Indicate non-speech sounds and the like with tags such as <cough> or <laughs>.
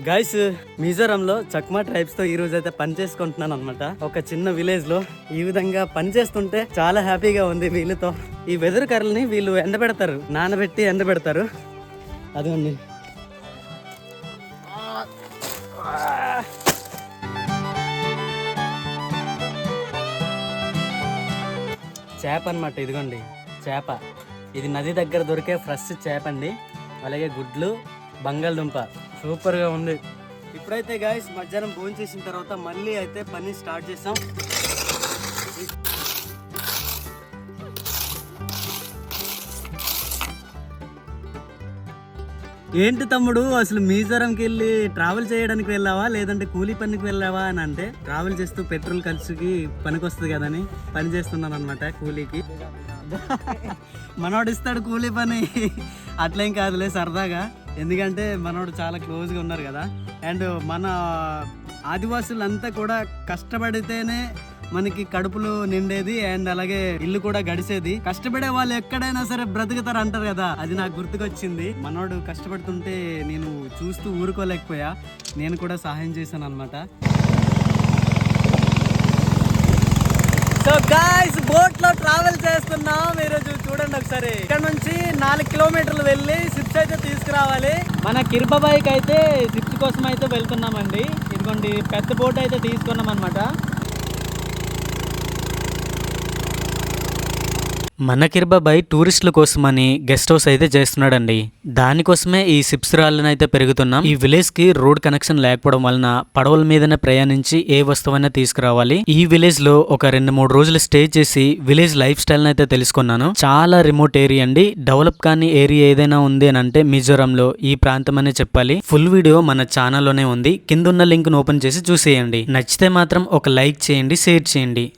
Guys మిజోరంలో Chakma ట్రైబ్స్తో ఈ రోజు అయితే పని చేసుకుంటున్నాను అనమాట ఒక చిన్న విలేజ్లో ఈ విధంగా పని చేస్తుంటే చాలా హ్యాపీగా ఉంది వీళ్ళతో. ఈ వెదురు కర్రల్ని వీళ్ళు ఎండబెడతారు నానబెట్టి ఎండబెడతారు. అదిగోండి. చేప అన్నమాట ఇదిగోండి చేప. ఇది నది దగ్గర దొరికే ఫ్రెష్ చేప అండి. అలాగే గుడ్లు బంగాళదుంప. సూపర్గా ఉంది. ఇప్పుడైతే గాయస్ మధ్యాహ్నం భోజనం చేసిన తర్వాత మళ్ళీ అయితే పని స్టార్ట్ చేసాం ఏంటి తమ్ముడు అసలు మీజోరంకి వెళ్ళి ట్రావెల్ చేయడానికి వెళ్ళావా? లేదంటే కూలీ పనికి వెళ్ళావా అని అంటే ట్రావెల్ చేస్తూ పెట్రోల్ ఖర్చుకి పనికి వస్తుంది కదని పని చేస్తున్నాను అనమాట కూలీకి. <laughs> మనోడు ఇస్తాడు కూలీ పని. అట్లేం కాదులే సరదాగా. ఎందుకంటే మనోడు చాలా క్లోజ్గా ఉన్నారు కదా. అండ్ మన ఆదివాసులంతా కూడా కష్టపడితేనే మనకి కడుపులు నిండేది అండ్ అలాగే ఇల్లు కూడా గడిచేది కష్టపడే వాళ్ళు ఎక్కడైనా సరే బ్రతుకుతారు అంటారు కదా. అది నాకు గుర్తుకొచ్చింది. మనోడు కష్టపడుతుంటే నేను చూస్తూ ఊరుకోలేకపోయా. నేను కూడా సహాయం చేశాను అనమాట సో గాయ్ నాలుగు కిలోమీటర్లు వెళ్ళి సిప్స్ అయితే తీసుకురావాలి. మన కిర్ప బైక్ అయితే సిప్స్ కోసం అయితే వెళ్తున్నామండి. ఇదిగోండి పెద్ద బోట్ అయితే తీసుకున్నాం అనమాట మనకిర్బాబాయ్ టూరిస్టుల కోసమని గెస్ట్ హౌస్ అయితే చేస్తున్నాడండి. దానికోసమే ఈ సిప్స్ రాళ్ళని అయితే పెరుగుతున్నాం. ఈ విలేజ్కి రోడ్ కనెక్షన్ లేకపోవడం వలన పడవల మీదనే ప్రయాణించి ఏ వస్తువైనా తీసుకురావాలి. ఈ విలేజ్లో ఒక రెండు మూడు రోజులు స్టే చేసి విలేజ్ లైఫ్ స్టైల్ అయితే తెలుసుకున్నాను. చాలా రిమోట్ ఏరియా అండి. డెవలప్ కాని ఏరియా ఏదైనా ఉంది అని అంటే మిజోరంలో ఈ ప్రాంతం అనే చెప్పాలి. ఫుల్ వీడియో మన ఛానల్లోనే ఉంది. కింద ఉన్న లింక్ ఓపెన్ చేసి చూసేయండి. నచ్చితే మాత్రం ఒక లైక్ చేయండి షేర్ చేయండి.